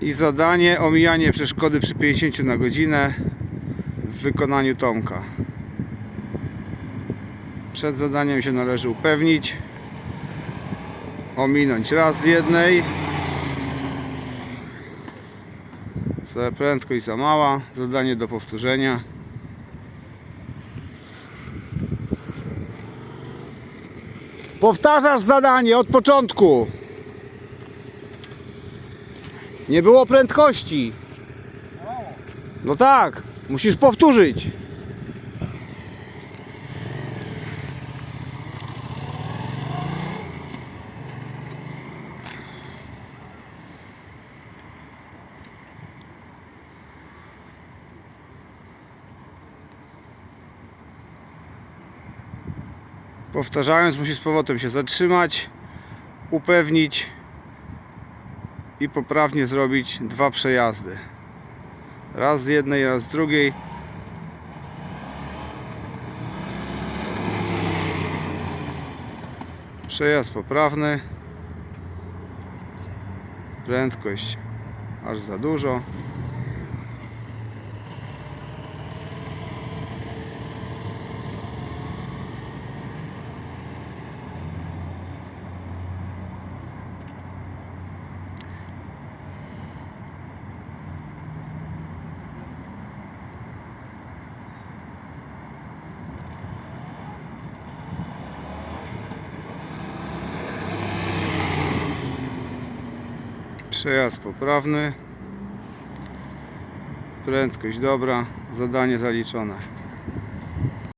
I zadanie omijanie przeszkody przy 50 na godzinę w wykonaniu Tomka. Przed zadaniem się należy upewnić, ominąć raz z jednej. Za prędkość za mała, zadanie do powtórzenia. Powtarzasz zadanie od początku. Nie było prędkości. No tak, musisz powtórzyć. Powtarzając, musisz z powrotem się zatrzymać, upewnić i poprawnie zrobić dwa przejazdy. Raz z jednej, raz z drugiej. Przejazd poprawny. Prędkość aż za dużo. Przejazd poprawny. Prędkość dobra. Zadanie zaliczone.